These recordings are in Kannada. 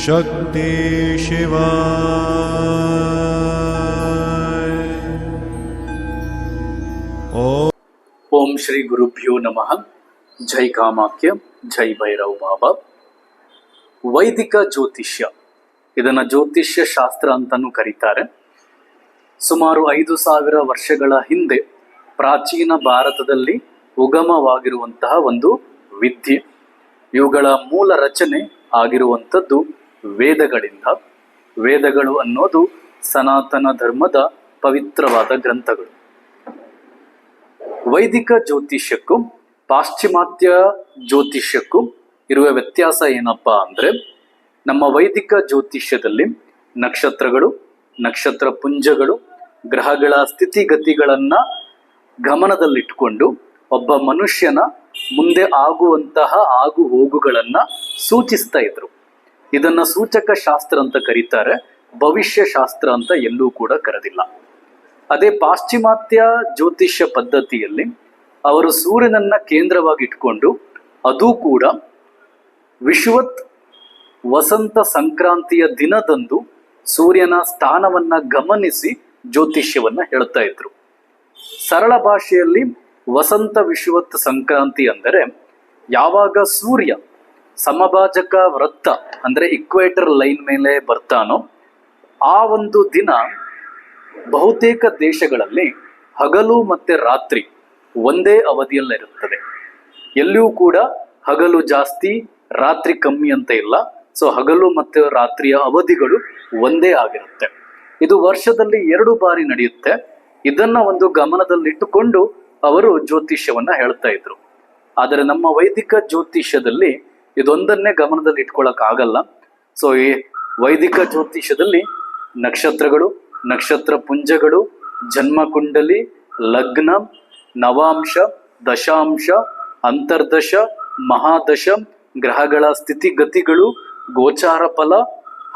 शक्ति शिवाय ॐ ಓಂ ಶ್ರೀ ಗುರುಭ್ಯೋ ನಮಃ ಜೈ ಕಾಮಾಖ್ಯ ಜೈ ಭೈರವ್ ಬಾಬಾ ವೈದಿಕ ಜ್ಯೋತಿಷ್ಯ ಇದನ್ನ ಜ್ಯೋತಿಷ್ಯ ಶಾಸ್ತ್ರ ಅಂತಾನೂ ಕರೀತಾರೆ ಸುಮಾರು ಐದು ಸಾವಿರ ವರ್ಷಗಳ ಹಿಂದೆ ಪ್ರಾಚೀನ ಭಾರತದಲ್ಲಿ ಉಗಮವಾಗಿರುವಂತಹ ಒಂದು ವಿದ್ಯೆ ಇವುಗಳ ಮೂಲ ರಚನೆ ಆಗಿರುವಂಥದ್ದು ವೇದಗಳಿಂದ. ವೇದಗಳು ಅನ್ನೋದು ಸನಾತನ ಧರ್ಮದ ಪವಿತ್ರವಾದ ಗ್ರಂಥಗಳು. ವೈದಿಕ ಜ್ಯೋತಿಷ್ಯಕ್ಕೂ ಪಾಶ್ಚಿಮಾತ್ಯ ಜ್ಯೋತಿಷ್ಯಕ್ಕೂ ಇರುವ ವ್ಯತ್ಯಾಸ ಏನಪ್ಪಾ ಅಂದ್ರೆ, ನಮ್ಮ ವೈದಿಕ ಜ್ಯೋತಿಷ್ಯದಲ್ಲಿ ನಕ್ಷತ್ರಗಳು, ನಕ್ಷತ್ರ ಪುಂಜಗಳು, ಗ್ರಹಗಳ ಸ್ಥಿತಿಗತಿಗಳನ್ನ ಗಮನದಲ್ಲಿಟ್ಟುಕೊಂಡು ಒಬ್ಬ ಮನುಷ್ಯನ ಮುಂದೆ ಆಗುವಂತಹ ಆಗು ಹೋಗುಗಳನ್ನ ಸೂಚಿಸ್ತಾ ಇದ್ರು. ಇದನ್ನ ಸೂಚಕ ಶಾಸ್ತ್ರ ಅಂತ ಕರೀತಾರೆ, ಭವಿಷ್ಯ ಶಾಸ್ತ್ರ ಅಂತ ಎಲ್ಲೂ ಕೂಡ ಕರೆದಿಲ್ಲ. ಅದೇ ಪಾಶ್ಚಿಮಾತ್ಯ ಜ್ಯೋತಿಷ್ಯ ಪದ್ಧತಿಯಲ್ಲಿ ಅವರು ಸೂರ್ಯನನ್ನ ಕೇಂದ್ರವಾಗಿ ಇಟ್ಕೊಂಡು ಅದು ಕೂಡ ವಿಶ್ವತ್ ವಸಂತ ಸಂಕ್ರಾಂತಿಯ ದಿನದಂದು ಸೂರ್ಯನ ಸ್ಥಾನವನ್ನ ಗಮನಿಸಿ ಜ್ಯೋತಿಷ್ಯವನ್ನ ಹೇಳ್ತಾ ಇದ್ರು. ಸರಳ ಭಾಷೆಯಲ್ಲಿ ವಸಂತ ವಿಶ್ವತ್ ಸಂಕ್ರಾಂತಿ ಅಂದರೆ ಯಾವಾಗ ಸೂರ್ಯ ಸಮಭಾಜಕ ವೃತ್ತ ಅಂದ್ರೆ ಇಕ್ವೇಟರ್ ಲೈನ್ ಮೇಲೆ ಬರ್ತಾನೋ, ಆ ಒಂದು ದಿನ ಬಹುತೇಕ ದೇಶಗಳಲ್ಲಿ ಹಗಲು ಮತ್ತೆ ರಾತ್ರಿ ಒಂದೇ ಅವಧಿಯಲ್ಲಿರುತ್ತದೆ. ಎಲ್ಲಿಯೂ ಕೂಡ ಹಗಲು ಜಾಸ್ತಿ, ರಾತ್ರಿ ಕಮ್ಮಿ ಅಂತ ಇಲ್ಲ. ಸೊ ಹಗಲು ಮತ್ತು ರಾತ್ರಿಯ ಅವಧಿಗಳು ಒಂದೇ ಆಗಿರುತ್ತೆ. ಇದು ವರ್ಷದಲ್ಲಿ ಎರಡು ಬಾರಿ ನಡೆಯುತ್ತೆ. ಇದನ್ನ ಒಂದು ಗಮನದಲ್ಲಿಟ್ಟುಕೊಂಡು ಅವರು ಜ್ಯೋತಿಷ್ಯವನ್ನ ಹೇಳ್ತಾ ಇದ್ರು. ಆದರೆ ನಮ್ಮ ವೈದಿಕ ಜ್ಯೋತಿಷ್ಯದಲ್ಲಿ ಇದೊಂದನ್ನೇ ಗಮನದಲ್ಲಿ ಇಟ್ಕೊಳಕ್ ಆಗಲ್ಲ. ಸೊ ಈ ವೈದಿಕ ಜ್ಯೋತಿಷ್ಯದಲ್ಲಿ ನಕ್ಷತ್ರಗಳು, ನಕ್ಷತ್ರ ಪುಂಜಗಳು, ಜನ್ಮ ಕುಂಡಲಿ, ಲಗ್ನ, ನವಾಂಶ, ದಶಾಂಶ, ಅಂತರ್ದಶ, ಮಹಾದಶ, ಗ್ರಹಗಳ ಸ್ಥಿತಿಗತಿಗಳು, ಗೋಚಾರ ಫಲ,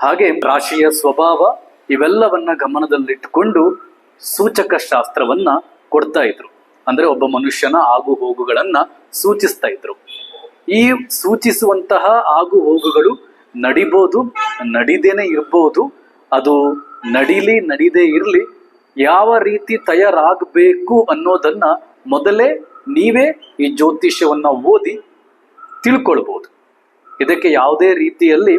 ಹಾಗೆ ರಾಶಿಯ ಸ್ವಭಾವ ಇವೆಲ್ಲವನ್ನ ಗಮನದಲ್ಲಿಟ್ಟುಕೊಂಡು ಸೂಚಕ ಶಾಸ್ತ್ರವನ್ನ ಕೊಡ್ತಾ ಇದ್ರು. ಅಂದ್ರೆ ಒಬ್ಬ ಮನುಷ್ಯನ ಆಗು ಹೋಗುಗಳನ್ನ ಸೂಚಿಸ್ತಾ ಇದ್ರು. ಈ ಸೂಚಿಸುವಂತಹ ಆಗು ಹೋಗುಗಳು ನಡಿಬೋದು, ನಡಿದೇನೆ ಇರ್ಬೋದು. ಅದು ನಡಿಲಿ, ನಡಿದೇ ಇರಲಿ. ಯಾವ ರೀತಿ ತಯಾರಾಗಬೇಕು ಅನ್ನೋದನ್ನ ಮೊದಲೇ ನೀವೇ ಈ ಜ್ಯೋತಿಷ್ಯವನ್ನ ಓದಿ ತಿಳ್ಕೊಳ್ಬೋದು. ಇದಕ್ಕೆ ಯಾವುದೇ ರೀತಿಯಲ್ಲಿ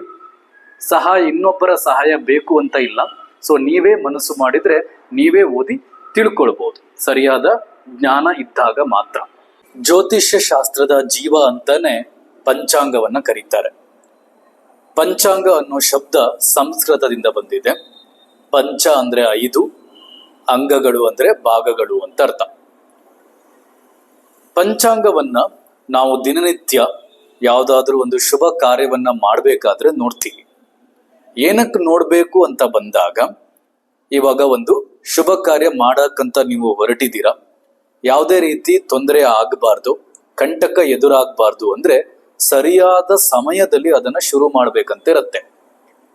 ಸಹಾಯ, ಇನ್ನೊಬ್ಬರ ಸಹಾಯ ಬೇಕು ಅಂತ ಇಲ್ಲ. ಸೊ ನೀವೇ ಮನಸ್ಸು ಮಾಡಿದ್ರೆ ನೀವೇ ಓದಿ ತಿಳ್ಕೊಳ್ಬೋದು. ಸರಿಯಾದ ಜ್ಞಾನ ಇದ್ದಾಗ ಮಾತ್ರ. ಜ್ಯೋತಿಷ್ಯ ಶಾಸ್ತ್ರದ ಜೀವ ಅಂತಾನೆ ಪಂಚಾಂಗವನ್ನ ಕರೀತಾರೆ. ಪಂಚಾಂಗ ಅನ್ನೋ ಶಬ್ದ ಸಂಸ್ಕೃತದಿಂದ ಬಂದಿದೆ. ಪಂಚ ಅಂದ್ರೆ ಐದು, ಅಂಗಗಳು ಅಂದ್ರೆ ಭಾಗಗಳು ಅಂತ ಅರ್ಥ. ಪಂಚಾಂಗವನ್ನ ನಾವು ದಿನನಿತ್ಯ ಯಾವುದಾದ್ರೂ ಒಂದು ಶುಭ ಕಾರ್ಯವನ್ನ ಮಾಡಬೇಕಾದ್ರೆ ನೋಡ್ತೀವಿ. ಏನಕ್ಕೆ ನೋಡ್ಬೇಕು ಅಂತ ಬಂದಾಗ ಇವಾಗ ಒಂದು ಶುಭ ಕಾರ್ಯ ಮಾಡಕ್ಕಂತ ನೀವು ಹೊರಟಿದ್ದೀರಾ? ಯಾವುದೇ ರೀತಿ ತೊಂದರೆ ಆಗಬಾರ್ದು, ಕಂಟಕ ಎದುರಾಗಬಾರ್ದು ಅಂದ್ರೆ ಸರಿಯಾದ ಸಮಯದಲ್ಲಿ ಅದನ್ನ ಶುರು ಮಾಡ್ಬೇಕಂತ ಇರುತ್ತೆ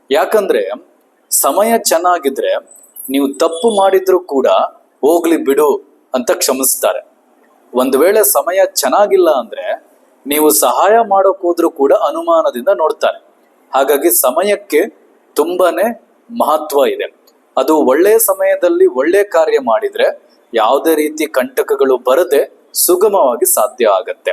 ಯಾಕಂದ್ರೆ ಸಮಯ ಚೆನ್ನಾಗಿದ್ರೆ ನೀವು ತಪ್ಪು ಮಾಡಿದ್ರೂ ಕೂಡ ಹೋಗ್ಲಿ ಬಿಡು ಅಂತ ಕ್ಷಮಿಸ್ತಾರೆ. ಒಂದು ವೇಳೆ ಸಮಯ ಚೆನ್ನಾಗಿಲ್ಲ ಅಂದ್ರೆ ನೀವು ಸಹಾಯ ಮಾಡೋಕ್ ಹೋದ್ರೂ ಕೂಡ ಅನುಮಾನದಿಂದ ನೋಡ್ತಾರೆ. ಹಾಗಾಗಿ ಸಮಯಕ್ಕೆ ತುಂಬಾನೇ ಮಹತ್ವ ಇದೆ. ಅದು ಒಳ್ಳೆ ಸಮಯದಲ್ಲಿ ಒಳ್ಳೆ ಕಾರ್ಯ ಮಾಡಿದ್ರೆ ಯಾವುದೇ ರೀತಿ ಕಂಟಕಗಳು ಬರದೆ ಸುಗಮವಾಗಿ ಸಾಧ್ಯ ಆಗತ್ತೆ.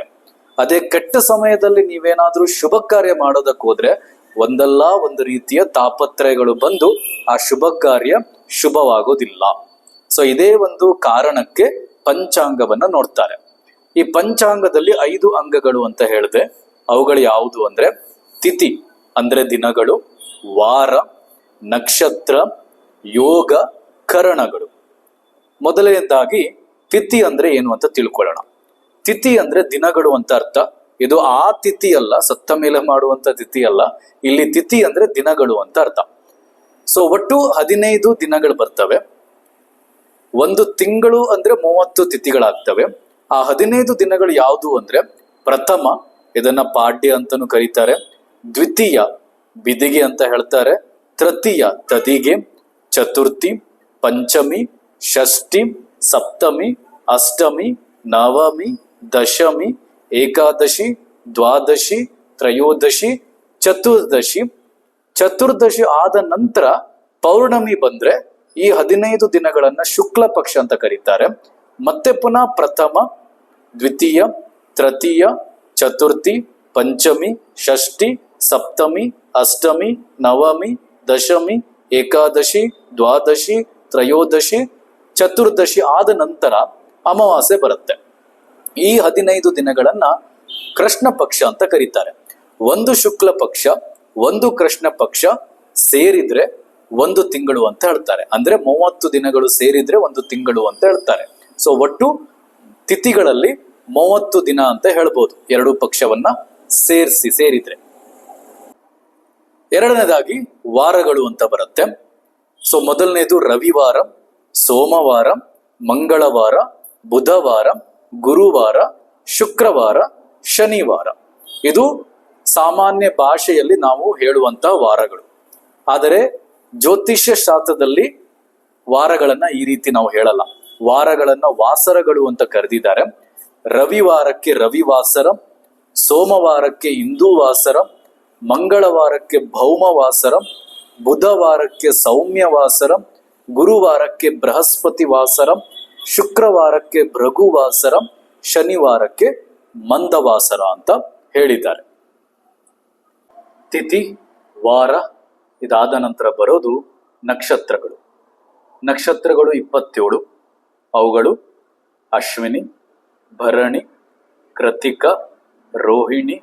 ಅದೇ ಕೆಟ್ಟ ಸಮಯದಲ್ಲಿ ನೀವೇನಾದ್ರೂ ಶುಭ ಕಾರ್ಯ ಮಾಡೋದಕ್ಕೆ ಹೋದ್ರೆ ಒಂದಲ್ಲ ಒಂದು ರೀತಿಯ ತಾಪತ್ರಯಗಳು ಬಂದು ಆ ಶುಭ ಕಾರ್ಯ ಶುಭವಾಗೋದಿಲ್ಲ. ಸೊ ಇದೇ ಒಂದು ಕಾರಣಕ್ಕೆ ಪಂಚಾಂಗವನ್ನ ನೋಡ್ತಾರೆ. ಈ ಪಂಚಾಂಗದಲ್ಲಿ ಐದು ಅಂಗಗಳು ಅಂತ ಹೇಳಿದೆ, ಅವುಗಳು ಯಾವುದು ಅಂದ್ರೆ ತಿಥಿ, ಅಂದ್ರೆ ದಿನಗಳು, ವಾರ, ನಕ್ಷತ್ರ, ಯೋಗ, ಕರಣಗಳು. ಮೊದಲನೇದಾಗಿ ತಿಥಿ ಅಂದ್ರೆ ಏನು ಅಂತ ತಿಳ್ಕೊಳ್ಳೋಣ. ತಿಥಿ ಅಂದ್ರೆ ದಿನಗಳು ಅಂತ ಅರ್ಥ. ಇದು ಆ ತಿಥಿ ಅಲ್ಲ, ಸತ್ತ ಮೇಲೆ ಮಾಡುವಂತ ತಿಥಿ ಅಲ್ಲ. ಇಲ್ಲಿ ತಿಥಿ ಅಂದ್ರೆ ದಿನಗಳು ಅಂತ ಅರ್ಥ. ಸೊ ಒಟ್ಟು ಹದಿನೈದು ದಿನಗಳು ಬರ್ತವೆ. ಒಂದು ತಿಂಗಳು ಅಂದ್ರೆ ಮೂವತ್ತು ತಿಥಿಗಳಾಗ್ತವೆ. ಆ ಹದಿನೈದು ದಿನಗಳು ಯಾವುದು ಅಂದ್ರೆ ಪ್ರಥಮ, ಇದನ್ನ ಪಾಡ್ಯ ಅಂತಾನು ಕರೀತಾರೆ. ದ್ವಿತೀಯ, ಬಿದಿಗೆ ಅಂತ ಹೇಳ್ತಾರೆ. ತೃತೀಯ, ತದಿಗೆ, ಚತುರ್ಥಿ, ಪಂಚಮಿ ಷಷ್ಠಿ, ಸಪ್ತಮಿ, ಅಷ್ಟಮಿ, ನವಮಿ, ದಶಮಿ, ಏಕಾದಶಿ, ದ್ವಾದಶಿ, ತ್ರಯೋದಶಿ, ಚತುರ್ದಶಿ. ಚತುರ್ದಶಿ ಆದ ನಂತರ ಪೌರ್ಣಮಿ ಬಂದ್ರೆ ಈ ಹದಿನೈದು ದಿನಗಳನ್ನ ಶುಕ್ಲ ಪಕ್ಷ ಅಂತ ಕರೀತಾರೆ. ಮತ್ತೆ ಪುನಃ ಪ್ರಥಮ, ದ್ವಿತೀಯ, ತೃತೀಯ, ಚತುರ್ಥಿ, ಪಂಚಮಿ, ಷಷ್ಠಿ, ಸಪ್ತಮಿ, ಅಷ್ಟಮಿ, ನವಮಿ, ದಶಮಿ, ಏಕಾದಶಿ, ದ್ವಾದಶಿ, ತ್ರಯೋದಶಿ ಚತುರ್ದಶಿ ಆದ ನಂತರ ಅಮಾವಾಸ್ಯೆ ಬರುತ್ತೆ. ಈ ಹದಿನೈದು ದಿನಗಳನ್ನ ಕೃಷ್ಣ ಪಕ್ಷ ಅಂತ ಕರೀತಾರೆ. ಒಂದು ಶುಕ್ಲ ಪಕ್ಷ, ಒಂದು ಕೃಷ್ಣ ಪಕ್ಷ ಸೇರಿದ್ರೆ ಒಂದು ತಿಂಗಳು ಅಂತ ಹೇಳ್ತಾರೆ. ಅಂದ್ರೆ ಮೂವತ್ತು ದಿನಗಳು ಸೇರಿದ್ರೆ ಒಂದು ತಿಂಗಳು ಅಂತ ಹೇಳ್ತಾರೆ. ಸೊ ಒಟ್ಟು ತಿಥಿಗಳಲ್ಲಿ ಮೂವತ್ತು ದಿನ ಅಂತ ಹೇಳ್ಬೋದು. ಎರಡು ಪಕ್ಷವನ್ನ ಸೇರಿಸಿ, ಸೇರಿದ್ರೆ. ಎರಡನೇದಾಗಿ ವಾರಗಳು ಅಂತ ಬರುತ್ತೆ. ಸೊ ಮೊದಲನೇದು ರವಿವಾರ ಸೋಮವಾರ, ಮಂಗಳವಾರ, ಬುಧವಾರ, ಗುರುವಾರ, ಶುಕ್ರವಾರ, ಶನಿವಾರ. ಇದು ಸಾಮಾನ್ಯ ಭಾಷೆಯಲ್ಲಿ ನಾವು ಹೇಳುವಂತಹ ವಾರಗಳು. ಆದರೆ ಜ್ಯೋತಿಷ್ಯ ಶಾಸ್ತ್ರದಲ್ಲಿ ವಾರಗಳನ್ನ ಈ ರೀತಿ ನಾವು ಹೇಳಲ್ಲ. ವಾರಗಳನ್ನ ವಾಸರಗಳು ಅಂತ ಕರೆದಿದ್ದಾರೆ. ರವಿವಾರಕ್ಕೆ ರವಿವಾಸರ, ಸೋಮವಾರಕ್ಕೆ ಹಿಂದೂ ವಾಸರ ಮಂಗಳವಾರಕ್ಕೆ ಭೌಮವಾಸರ, ಬುಧವಾರಕ್ಕೆ ಸೌಮ್ಯವಾಸರ ಗುರುವಾರಕ್ಕೆ ಬೃಹಸ್ಪತಿ ವಾಸರಂ, ಶುಕ್ರವಾರಕ್ಕೆ ಭೃಗುವಾಸರಂ ಶನಿವಾರಕ್ಕೆ ಮಂದವಾಸರ ಅಂತ ಹೇಳಿದ್ದಾರೆ. ತಿಥಿ, ವಾರ ಇದಾದ ನಂತರ ಬರೋದು ನಕ್ಷತ್ರಗಳು. ನಕ್ಷತ್ರಗಳು ಇಪ್ಪತ್ತೇಳು. ಅವುಗಳು ಅಶ್ವಿನಿ, ಭರಣಿ, ಕೃತಿಕ, ರೋಹಿಣಿ,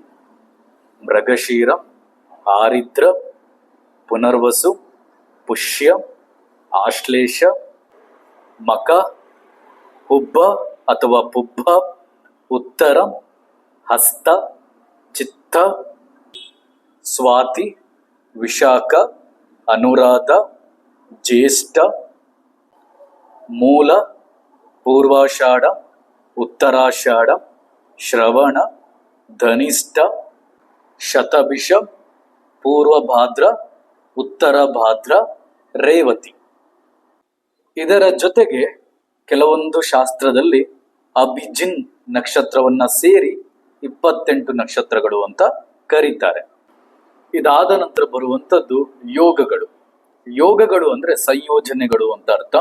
ಮೃಗಶೀರ, ಆರಿದ್ರ, ಪುನರ್ವಸು, ಪುಷ್ಯ ಆಶ್ಲೇಷ ಮಕ ಹುಬ್ಬ ಅಥವಾ ಪುಬ್ಬ ಉತ್ತರ ಹಸ್ತ ಚಿತ್ತ ಸ್ವಾತಿ ವಿಶಾಖ ಅನುರಾಧ ಜ್ಯೇಷ್ಠ ಮೂಲ ಪೂರ್ವಾಷಾಢ ಉತ್ತರಾಷಾಢ ಶ್ರವಣ ಧನಿಷ್ಠ ಶತಭಿಷ ಪೂರ್ವಭಾದ್ರ ಉತ್ತರ ಭಾದ್ರ ರೇವತಿ ಇದರ ಜೊತೆಗೆ ಕೆಲವೊಂದು ಶಾಸ್ತ್ರದಲ್ಲಿ ಅಭಿಜಿನ್ ನಕ್ಷತ್ರವನ್ನ ಸೇರಿ ಇಪ್ಪತ್ತೆಂಟು ನಕ್ಷತ್ರಗಳು ಅಂತ ಕರೀತಾರೆ. ಇದಾದ ನಂತರ ಬರುವಂಥದ್ದು ಯೋಗಗಳು. ಯೋಗಗಳು ಅಂದ್ರೆ ಸಂಯೋಜನೆಗಳು ಅಂತ ಅರ್ಥ.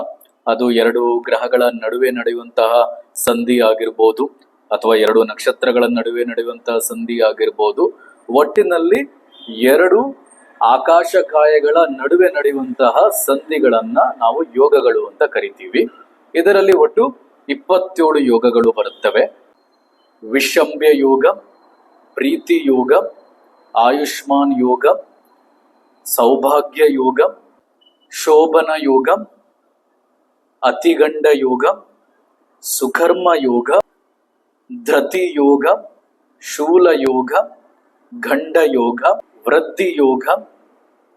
ಅದು ಎರಡು ಗ್ರಹಗಳ ನಡುವೆ ನಡೆಯುವಂತಹ ಸಂಧಿ ಆಗಿರ್ಬೋದು, ಅಥವಾ ಎರಡು ನಕ್ಷತ್ರಗಳ ನಡುವೆ ನಡೆಯುವಂತಹ ಸಂಧಿ ಆಗಿರ್ಬೋದು. ಒಟ್ಟಿನಲ್ಲಿ ಎರಡು ಆಕಾಶಕಾಯಗಳ ನಡುವೆ ನಡೆಯುವಂತಹ ಸಂಧಿಗಳನ್ನ ನಾವು ಯೋಗಗಳು ಅಂತ ಕರಿತೀವಿ. ಇದರಲ್ಲಿ ಒಟ್ಟು ಇಪ್ಪತ್ತೇಳು ಯೋಗಗಳು ಬರುತ್ತವೆ. ವಿಷಂಬ್ಯ ಯೋಗ, ಪ್ರೀತಿ ಯೋಗ, ಆಯುಷ್ಮಾನ್ ಯೋಗ, ಸೌಭಾಗ್ಯ ಯೋಗ, ಶೋಭನ ಯೋಗ, ಅತಿಗಂಡ ಯೋಗ, ಸುಕರ್ಮ ಯೋಗ, ಧೃತಿ ಯೋಗ, ಶೂಲ ಯೋಗ, ಗಂಡ ಯೋಗ ವೃದ್ಧಿ ಯೋಗ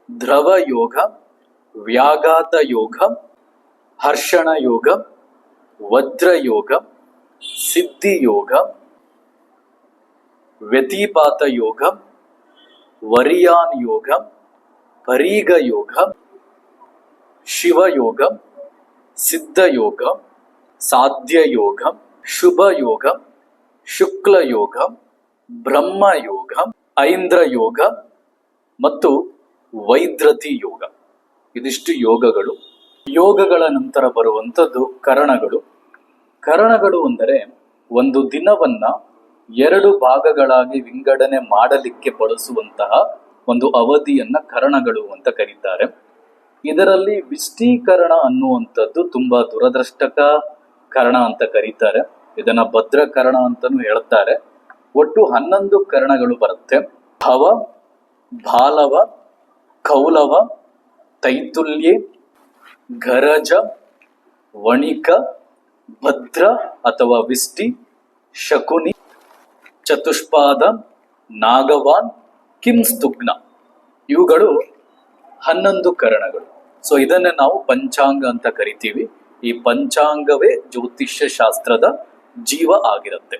ದ್ರವ ಯೋಗ ವ್ಯಾಘಾತ ಯೋಗ ಹರ್ಷಣ ಯೋಗ ವಜ್ರ ಯೋಗ ಸಿದ್ಧಿ ಯೋಗ ವ್ಯತಿಪಾತ ಯೋಗ ವರಿಯಾನ್ ಯೋಗ ಪರೀಗ ಯೋಗ ಶಿವಯೋಗ ಶುಕ್ಲ ಯೋಗ ಬ್ರಹ್ಮ ಯೋಗ ಐಂದ್ರ ಯೋಗ ಮತ್ತು ವೈದ್ರತಿ ಯೋಗ. ಇದಿಷ್ಟು ಯೋಗಗಳು. ಯೋಗಗಳ ನಂತರ ಬರುವಂಥದ್ದು ಕರಣಗಳು. ಕರಣಗಳು ಅಂದರೆ ಒಂದು ದಿನವನ್ನ ಎರಡು ಭಾಗಗಳಾಗಿ ವಿಂಗಡಣೆ ಮಾಡಲಿಕ್ಕೆ ಬಳಸುವಂತಹ ಒಂದು ಅವಧಿಯನ್ನ ಕರಣಗಳು ಅಂತ ಕರೀತಾರೆ. ಇದರಲ್ಲಿ ವಿಷ್ಟೀಕರಣ ಅನ್ನುವಂಥದ್ದು ತುಂಬಾ ದುರದೃಷ್ಟಕ ಕರಣ ಅಂತ ಕರೀತಾರೆ. ಇದನ್ನ ಭದ್ರಕರಣ ಅಂತಾನೂ ಹೇಳ್ತಾರೆ. ಒಟ್ಟು ಹನ್ನೊಂದು ಕರಣಗಳು ಬರುತ್ತೆ. ಭವ ಬಾಲವ ಕೌಲವ, ತೈತುಲ್ಯೆ ಗರಜ ವಣಿಕ, ಭದ್ರ ಅಥವಾ ವಿಷ್ಟಿ, ಶಕುನಿ, ಚತುಷ್ಪಾದ, ನಾಗವಾನ್ ಕಿಂಸ್ತುಗ್ನ ಇವುಗಳು ಹನ್ನೊಂದು ಕರಣಗಳು. ಸೊ ಇದನ್ನೇ ನಾವು ಪಂಚಾಂಗ ಅಂತ ಕರಿತೀವಿ. ಈ ಪಂಚಾಂಗವೇ ಜ್ಯೋತಿಷ್ಯ ಶಾಸ್ತ್ರದ ಜೀವ ಆಗಿರುತ್ತೆ.